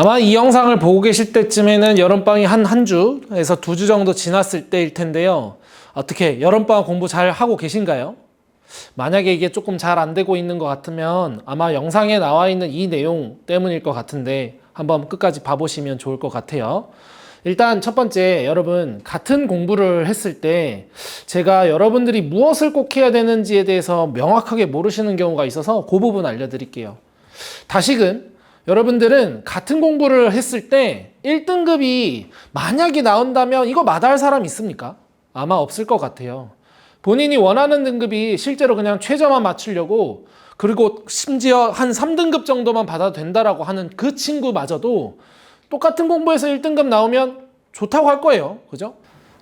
아마 이 영상을 보고 계실 때쯤에는 여름방이 한 한 주에서 두 주 정도 지났을 때일 텐데요. 어떻게 여름방학 공부 잘 하고 계신가요? 만약에 이게 조금 잘 안 되고 있는 것 같으면 아마 영상에 나와 있는 이 내용 때문일 것 같은데 한번 끝까지 봐보시면 좋을 것 같아요. 일단 첫 번째 여러분 같은 공부를 했을 때 제가 여러분들이 무엇을 꼭 해야 되는지에 대해서 명확하게 모르시는 경우가 있어서 그 부분 알려드릴게요. 다시금 여러분들은 같은 공부를 했을 때 1등급이 만약에 나온다면 이거 마다할 사람 있습니까? 아마 없을 것 같아요. 본인이 원하는 등급이 실제로 그냥 최저만 맞추려고 그리고 심지어 한 3등급 정도만 받아도 된다라고 하는 그 친구마저도 똑같은 공부에서 1등급 나오면 좋다고 할 거예요. 그죠?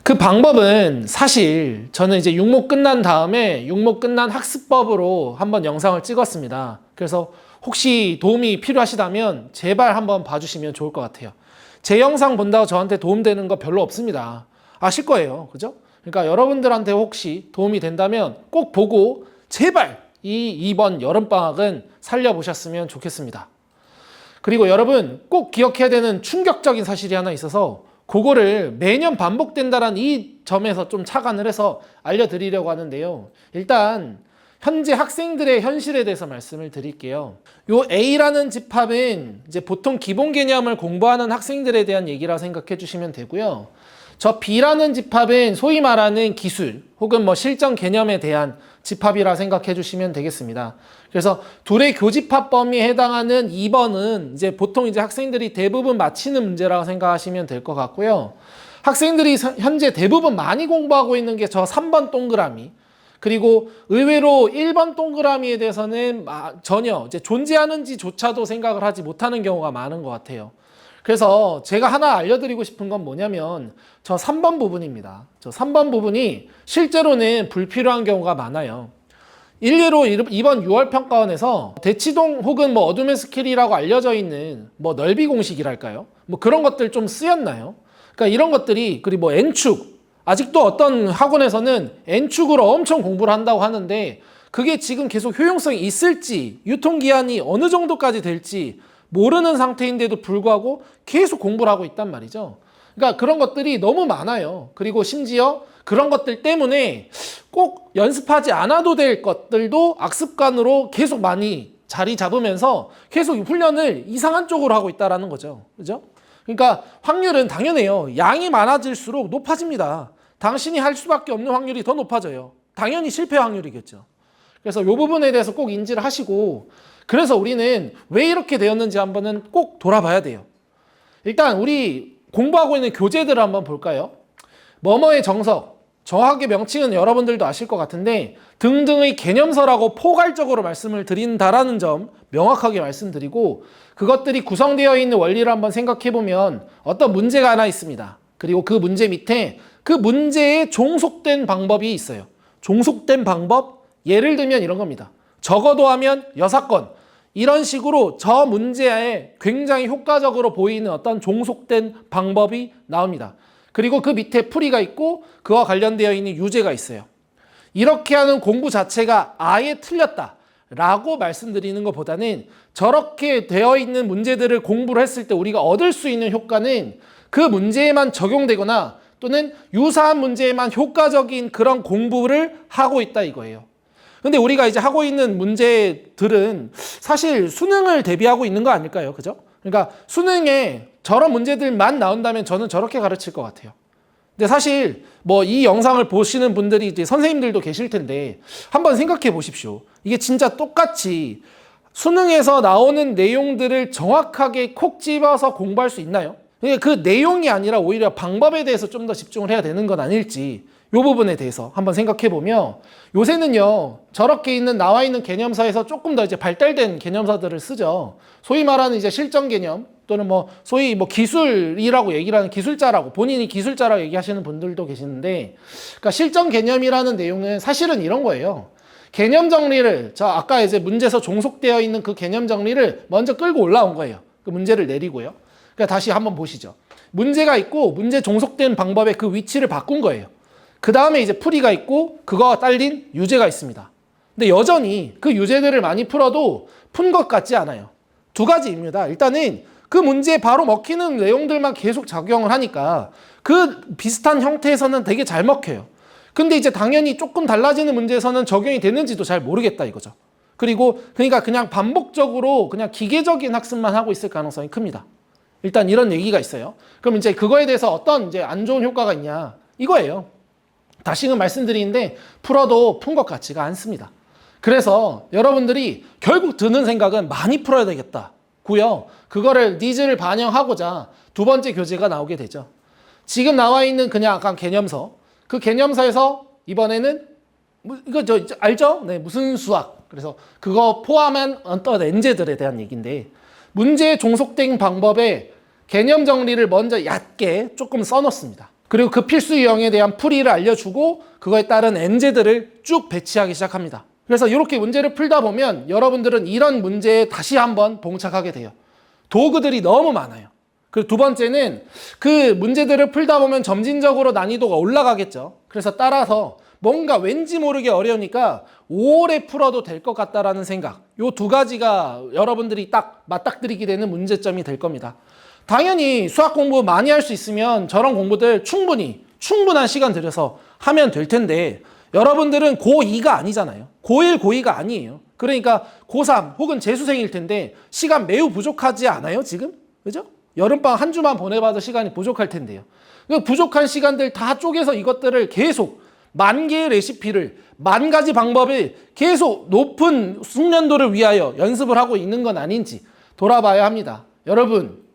그 방법은 사실 저는 이제 육목 끝난 다음에 육목 끝난 학습법으로 한번 영상을 찍었습니다. 그래서 혹시 도움이 필요하시다면 제발 한번 봐주시면 좋을 것 같아요. 제 영상 본다고 저한테 도움되는 거 별로 없습니다. 아실 거예요. 그죠? 그러니까 여러분들한테 혹시 도움이 된다면 꼭 보고 제발 이 이번 여름방학은 살려보셨으면 좋겠습니다. 그리고 여러분 꼭 기억해야 되는 충격적인 사실이 하나 있어서 그거를 매년 반복된다는 이 점에서 좀 착안을 해서 알려드리려고 하는데요. 일단 현재 학생들의 현실에 대해서 말씀을 드릴게요. 요 A라는 집합은 이제 보통 기본 개념을 공부하는 학생들에 대한 얘기라 생각해 주시면 되고요. 저 B라는 집합은 소위 말하는 기술 혹은 뭐 실전 개념에 대한 집합이라 생각해 주시면 되겠습니다. 그래서 둘의 교집합 범위에 해당하는 2번은 이제 보통 이제 학생들이 대부분 맞히는 문제라고 생각하시면 될 것 같고요. 학생들이 서- 현재 대부분 많이 공부하고 있는 게 저 3번 동그라미. 그리고 의외로 1번 동그라미에 대해서는 마- 전혀 이제 존재하는지조차도 생각을 하지 못하는 경우가 많은 것 같아요. 그래서 제가 하나 알려드리고 싶은 건 뭐냐면 저 3번 부분입니다. 저 3번 부분이 실제로는 불필요한 경우가 많아요. 일례로 이- 이번 6월 평가원에서 대치동 혹은 뭐 어둠의 스킬이라고 알려져 있는 뭐 넓이 공식이랄까요? 뭐 그런 것들 좀 쓰였나요? 그러니까 이런 것들이 그리고 뭐 n축 아직도 어떤 학원에서는 n축으로 엄청 공부를 한다고 하는데 그게 지금 계속 효용성이 있을지 유통기한이 어느 정도까지 될지 모르는 상태인데도 불구하고 계속 공부를 하고 있단 말이죠. 그러니까 그런 것들이 너무 많아요. 그리고 심지어 그런 것들 때문에 꼭 연습하지 않아도 될 것들도 악습관으로 계속 많이 자리 잡으면서 계속 훈련을 이상한 쪽으로 하고 있다라는 거죠. 그죠? 그러니까 확률은 당연해요. 양이 많아질수록 높아집니다. 당신이 할 수밖에 없는 확률이 더 높아져요. 당연히 실패 확률이겠죠. 그래서 이 부분에 대해서 꼭 인지를 하시고 그래서 우리는 왜 이렇게 되었는지 한번은 꼭 돌아봐야 돼요. 일단 우리 공부하고 있는 교재들을 한번 볼까요? 뭐뭐의 정석, 정확하게 명칭은 여러분들도 아실 것 같은데 등등의 개념서라고 포괄적으로 말씀을 드린다라는 점 명확하게 말씀드리고 그것들이 구성되어 있는 원리를 한번 생각해 보면 어떤 문제가 하나 있습니다. 그리고 그 문제 밑에 그 문제에 종속된 방법이 있어요. 종속된 방법 예를 들면 이런 겁니다. 적어도 하면 여사건 이런 식으로 저 문제에 굉장히 효과적으로 보이는 어떤 종속된 방법이 나옵니다. 그리고 그 밑에 풀이가 있고 그와 관련되어 있는 유제가 있어요. 이렇게 하는 공부 자체가 아예 틀렸다 라고 말씀드리는 것보다는 저렇게 되어 있는 문제들을 공부를 했을 때 우리가 얻을 수 있는 효과는 그 문제에만 적용되거나 또는 유사한 문제에만 효과적인 그런 공부를 하고 있다 이거예요. 근데 우리가 이제 하고 있는 문제들은 사실 수능을 대비하고 있는 거 아닐까요? 그죠? 그러니까 수능에 저런 문제들만 나온다면 저는 저렇게 가르칠 것 같아요. 근데 사실 뭐 이 영상을 보시는 분들이 이제 선생님들도 계실 텐데 한번 생각해 보십시오. 이게 진짜 똑같이 수능에서 나오는 내용들을 정확하게 콕 집어서 공부할 수 있나요? 그그 내용이 아니라 오히려 방법에 대해서 좀 더 집중을 해야 되는 건 아닐지 이 부분에 대해서 한번 생각해 보면 요새는요 저렇게 있는 나와 있는 개념사에서 조금 더 이제 발달된 개념사들을 쓰죠. 소위 말하는 이제 실전 개념 또는 뭐 소위 뭐 기술이라고 얘기를 하는 기술자라고 본인이 기술자라고 얘기하시는 분들도 계시는데 그러니까 실전 개념이라는 내용은 사실은 이런 거예요. 개념 정리를 저 아까 이제 문제에서 종속되어 있는 그 개념 정리를 먼저 끌고 올라온 거예요. 그 문제를 내리고요. 그러니까 다시 한번 보시죠. 문제가 있고 문제 종속된 방법의 그 위치를 바꾼 거예요. 그 다음에 이제 풀이가 있고 그거와 딸린 유제가 있습니다. 근데 여전히 그 유제들을 많이 풀어도 푼 것 같지 않아요. 두 가지입니다. 일단은 그 문제에 바로 먹히는 내용들만 계속 작용을 하니까 그 비슷한 형태에서는 되게 잘 먹혀요. 근데 이제 당연히 조금 달라지는 문제에서는 적용이 되는지도 잘 모르겠다 이거죠. 그리고 그러니까 그냥 반복적으로 그냥 기계적인 학습만 하고 있을 가능성이 큽니다. 일단 이런 얘기가 있어요. 그럼 이제 그거에 대해서 어떤 이제 안 좋은 효과가 있냐 이거예요. 다시금 말씀드리는데 풀어도 푼 것 같지가 않습니다. 그래서 여러분들이 결국 드는 생각은 많이 풀어야 되겠다. 고요. 그거를 니즈를 반영하고자 두 번째 교재가 나오게 되죠. 지금 나와 있는 그냥 약간 개념서. 그 개념서에서 이번에는 뭐 이거 저 알죠? 네, 무슨 수학. 그래서 그거 포함한 어떤 엔제들에 대한 얘기인데 문제에 종속된 방법의 개념 정리를 먼저 얕게 조금 써놓습니다. 그리고 그 필수 유형에 대한 풀이를 알려주고 그거에 따른 엔제들을 쭉 배치하기 시작합니다. 그래서 이렇게 문제를 풀다 보면 여러분들은 이런 문제에 다시 한번 봉착하게 돼요. 도구들이 너무 많아요. 그리고 두 번째는 그 문제들을 풀다 보면 점진적으로 난이도가 올라가겠죠. 그래서 따라서 뭔가 왠지 모르게 어려우니까 오래 풀어도 될 것 같다라는 생각. 요 두 가지가 여러분들이 딱 맞닥뜨리게 되는 문제점이 될 겁니다. 당연히 수학 공부 많이 할 수 있으면 저런 공부들 충분히 충분한 시간 들여서 하면 될 텐데 여러분들은 고2가 아니잖아요. 고1, 고2가 아니에요. 그러니까 고3 혹은 재수생일 텐데 시간 매우 부족하지 않아요, 지금? 그죠? 여름방학 한 주만 보내봐도 시간이 부족할 텐데요. 그 부족한 시간들 다 쪼개서 이것들을 계속 만 개의 레시피를 만 가지 방법을 계속 높은 숙련도를 위하여 연습을 하고 있는 건 아닌지 돌아봐야 합니다. 여러분,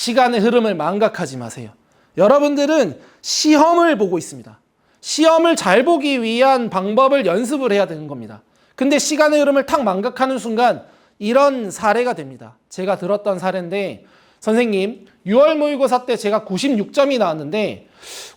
시간의 흐름을 망각하지 마세요. 여러분들은 시험을 보고 있습니다. 시험을 잘 보기 위한 방법을 연습을 해야 되는 겁니다. 근데 시간의 흐름을 탁 망각하는 순간 이런 사례가 됩니다. 제가 들었던 사례인데 선생님 6월 모의고사 때 제가 96점이 나왔는데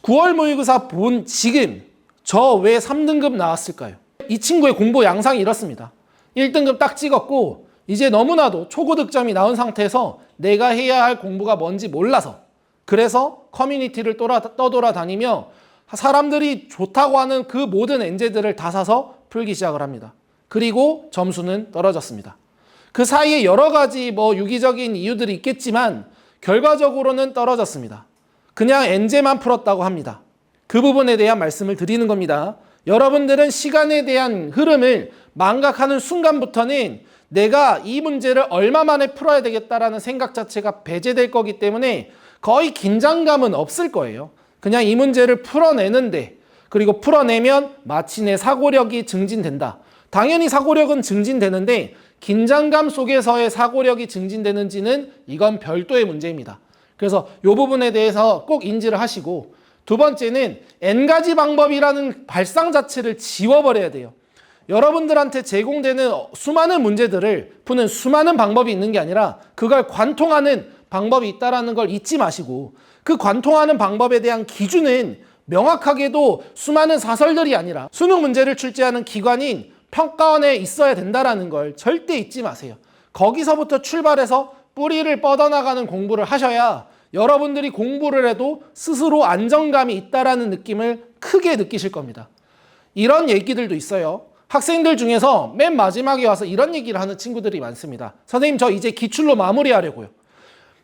9월 모의고사 본 지금 저 왜 3등급 나왔을까요? 이 친구의 공부 양상이 이렇습니다. 1등급 딱 찍었고 이제 너무나도 초고득점이 나온 상태에서 내가 해야 할 공부가 뭔지 몰라서 그래서 커뮤니티를 떠라, 떠돌아다니며 사람들이 좋다고 하는 그 모든 엔제들을 다 사서 풀기 시작을 합니다. 그리고 점수는 떨어졌습니다. 그 사이에 여러 가지 뭐 유기적인 이유들이 있겠지만 결과적으로는 떨어졌습니다. 그냥 엔제만 풀었다고 합니다. 그 부분에 대한 말씀을 드리는 겁니다. 여러분들은 시간에 대한 흐름을 망각하는 순간부터는 내가 이 문제를 얼마 만에 풀어야 되겠다라는 생각 자체가 배제될 거기 때문에 거의 긴장감은 없을 거예요. 그냥 이 문제를 풀어내는데 그리고 풀어내면 마치 내 사고력이 증진된다. 당연히 사고력은 증진되는데 긴장감 속에서의 사고력이 증진되는지는 이건 별도의 문제입니다. 그래서 이 부분에 대해서 꼭 인지를 하시고 두 번째는 n가지 방법이라는 발상 자체를 지워버려야 돼요. 여러분들한테 제공되는 수많은 문제들을 푸는 수많은 방법이 있는 게 아니라 그걸 관통하는 방법이 있다라는 걸 잊지 마시고 그 관통하는 방법에 대한 기준은 명확하게도 수많은 사설들이 아니라 수능 문제를 출제하는 기관인 평가원에 있어야 된다라는 걸 절대 잊지 마세요. 거기서부터 출발해서 뿌리를 뻗어나가는 공부를 하셔야 여러분들이 공부를 해도 스스로 안정감이 있다라는 느낌을 크게 느끼실 겁니다. 이런 얘기들도 있어요. 학생들 중에서 맨 마지막에 와서 이런 얘기를 하는 친구들이 많습니다. 선생님, 저 이제 기출로 마무리하려고요.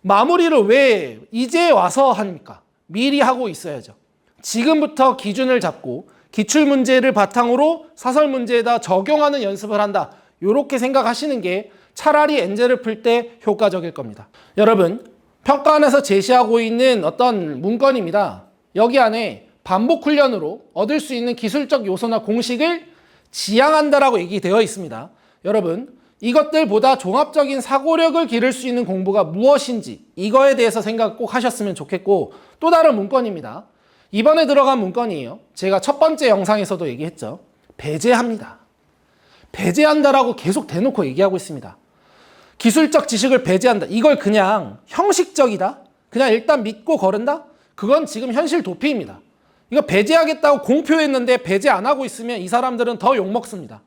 마무리를 왜 이제 와서 합니까? 미리 하고 있어야죠. 지금부터 기준을 잡고 기출 문제를 바탕으로 사설 문제에다 적용하는 연습을 한다. 이렇게 생각하시는 게 차라리 엔젤을 풀 때 효과적일 겁니다. 여러분, 평가원에서 제시하고 있는 어떤 문건입니다. 여기 안에 반복 훈련으로 얻을 수 있는 기술적 요소나 공식을 지향한다라고 얘기되어 있습니다. 여러분, 이것들보다 종합적인 사고력을 기를 수 있는 공부가 무엇인지 이거에 대해서 생각 꼭 하셨으면 좋겠고 또 다른 문건입니다. 이번에 들어간 문건이에요. 제가 첫 번째 영상에서도 얘기했죠. 배제합니다. 배제한다라고 계속 대놓고 얘기하고 있습니다. 기술적 지식을 배제한다. 이걸 그냥 형식적이다. 그냥 일단 믿고 거른다. 그건 지금 현실 도피입니다. 이거 배제하겠다고 공표했는데 배제 안 하고 있으면 이 사람들은 더 욕먹습니다.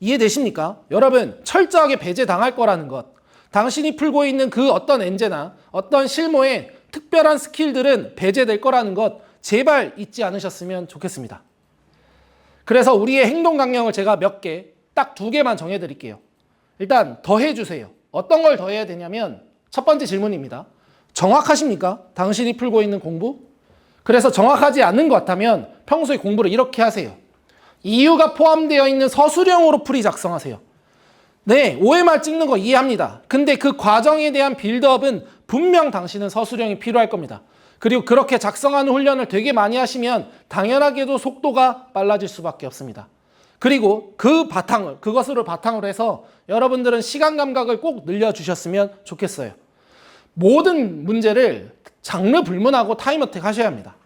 이해되십니까? 여러분, 철저하게 배제당할 거라는 것. 당신이 풀고 있는 그 어떤 엔제나 어떤 실무의 특별한 스킬들은 배제될 거라는 것 제발 잊지 않으셨으면 좋겠습니다. 그래서 우리의 행동 강령을 제가 몇 개, 딱 두 개만 정해 드릴게요. 일단 더해 주세요. 어떤 걸 더해야 되냐면 첫 번째 질문입니다. 정확하십니까? 당신이 풀고 있는 공부? 그래서 정확하지 않는 것 같다면 평소에 공부를 이렇게 하세요. 이유가 포함되어 있는 서술형으로 풀이 작성하세요. 네, OMR 찍는 거 이해합니다. 근데 그 과정에 대한 빌드업은 분명 당신은 서술형이 필요할 겁니다. 그리고 그렇게 작성하는 훈련을 되게 많이 하시면 당연하게도 속도가 빨라질 수밖에 없습니다. 그리고 그 바탕을, 그것으로 바탕으로 해서 여러분들은 시간 감각을 꼭 늘려주셨으면 좋겠어요. 모든 문제를 장르 불문하고 타임어택 하셔야 합니다.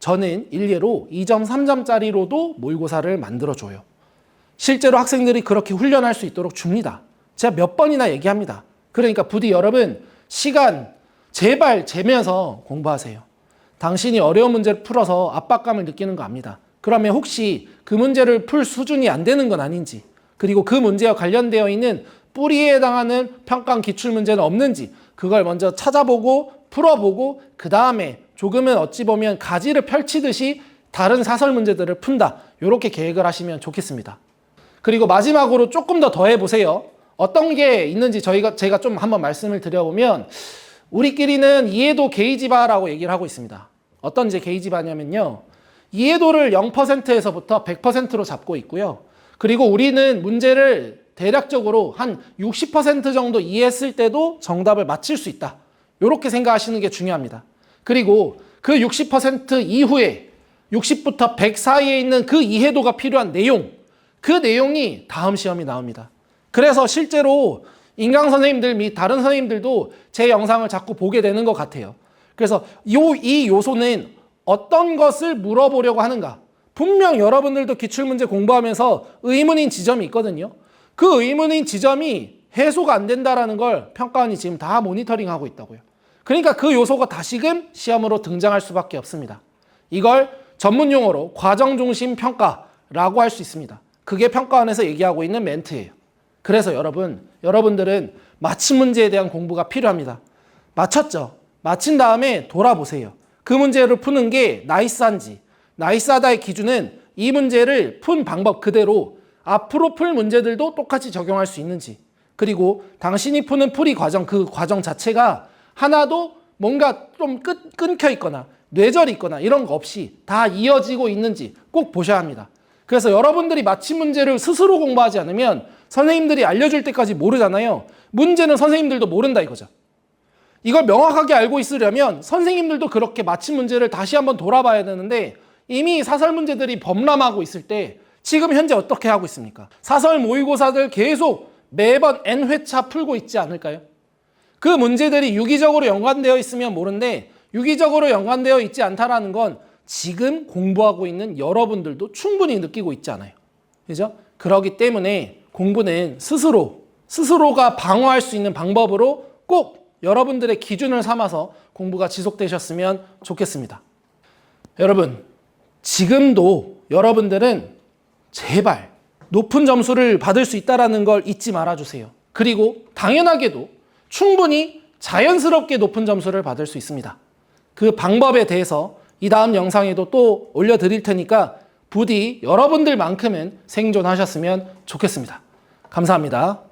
저는 일례로 2점, 3점짜리로도 모의고사를 만들어줘요. 실제로 학생들이 그렇게 훈련할 수 있도록 줍니다. 제가 몇 번이나 얘기합니다. 그러니까 부디 여러분 시간 제발 재면서 공부하세요. 당신이 어려운 문제를 풀어서 압박감을 느끼는 거 압니다. 그러면 혹시 그 문제를 풀 수준이 안 되는 건 아닌지, 그리고 그 문제와 관련되어 있는 뿌리에 해당하는 평가 기출 문제는 없는지, 그걸 먼저 찾아보고 풀어보고, 그 다음에 조금은 어찌 보면 가지를 펼치듯이 다른 사설 문제들을 푼다. 이렇게 계획을 하시면 좋겠습니다. 그리고 마지막으로 조금 더 더해 보세요. 어떤 게 있는지 저희가 제가 좀 한번 말씀을 드려보면 우리끼리는 이해도 게이지바라고 얘기를 하고 있습니다. 어떤 이제 게이지바냐면요. 이해도를 0%에서부터 100%로 잡고 있고요. 그리고 우리는 문제를 대략적으로 한 60% 정도 이해했을 때도 정답을 맞힐 수 있다. 이렇게 생각하시는 게 중요합니다. 그리고 그 60% 이후에 60부터 100 사이에 있는 그 이해도가 필요한 내용, 그 내용이 다음 시험이 나옵니다. 그래서 실제로 인강 선생님들 및 다른 선생님들도 제 영상을 자꾸 보게 되는 것 같아요. 그래서 요, 이 요소는 어떤 것을 물어보려고 하는가. 분명 여러분들도 기출문제 공부하면서 의문인 지점이 있거든요. 그 의문인 지점이 해소가 안 된다라는 걸 평가원이 지금 다 모니터링 하고 있다고요. 그러니까 그 요소가 다시금 시험으로 등장할 수밖에 없습니다. 이걸 전문 용어로 과정 중심 평가라고 할 수 있습니다. 그게 평가원에서 얘기하고 있는 멘트예요. 그래서 여러분, 여러분들은 맞힌 문제에 대한 공부가 필요합니다. 맞췄죠? 맞힌 다음에 돌아보세요. 그 문제를 푸는 게 나이스한지, 나이스하다의 기준은 이 문제를 푼 방법 그대로 앞으로 풀 문제들도 똑같이 적용할 수 있는지, 그리고 당신이 푸는 풀이 과정, 그 과정 자체가 하나도 뭔가 좀 끊, 끊겨 있거나 뇌절이 있거나 이런 거 없이 다 이어지고 있는지 꼭 보셔야 합니다. 그래서 여러분들이 맞힌 문제를 스스로 공부하지 않으면 선생님들이 알려줄 때까지 모르잖아요. 문제는 선생님들도 모른다 이거죠. 이걸 명확하게 알고 있으려면 선생님들도 그렇게 맞힌 문제를 다시 한번 돌아봐야 되는데 이미 사설 문제들이 범람하고 있을 때 지금 현재 어떻게 하고 있습니까? 사설 모의고사들 계속 매번 N회차 풀고 있지 않을까요? 그 문제들이 유기적으로 연관되어 있으면 모른데 유기적으로 연관되어 있지 않다라는 건 지금 공부하고 있는 여러분들도 충분히 느끼고 있잖아요. 그죠? 그러기 때문에 공부는 스스로, 스스로가 방어할 수 있는 방법으로 꼭 여러분들의 기준을 삼아서 공부가 지속되셨으면 좋겠습니다. 여러분, 지금도 여러분들은 제발 높은 점수를 받을 수 있다는 걸 잊지 말아주세요. 그리고 당연하게도 충분히 자연스럽게 높은 점수를 받을 수 있습니다. 그 방법에 대해서 이 다음 영상에도 또 올려드릴 테니까 부디 여러분들만큼은 생존하셨으면 좋겠습니다. 감사합니다.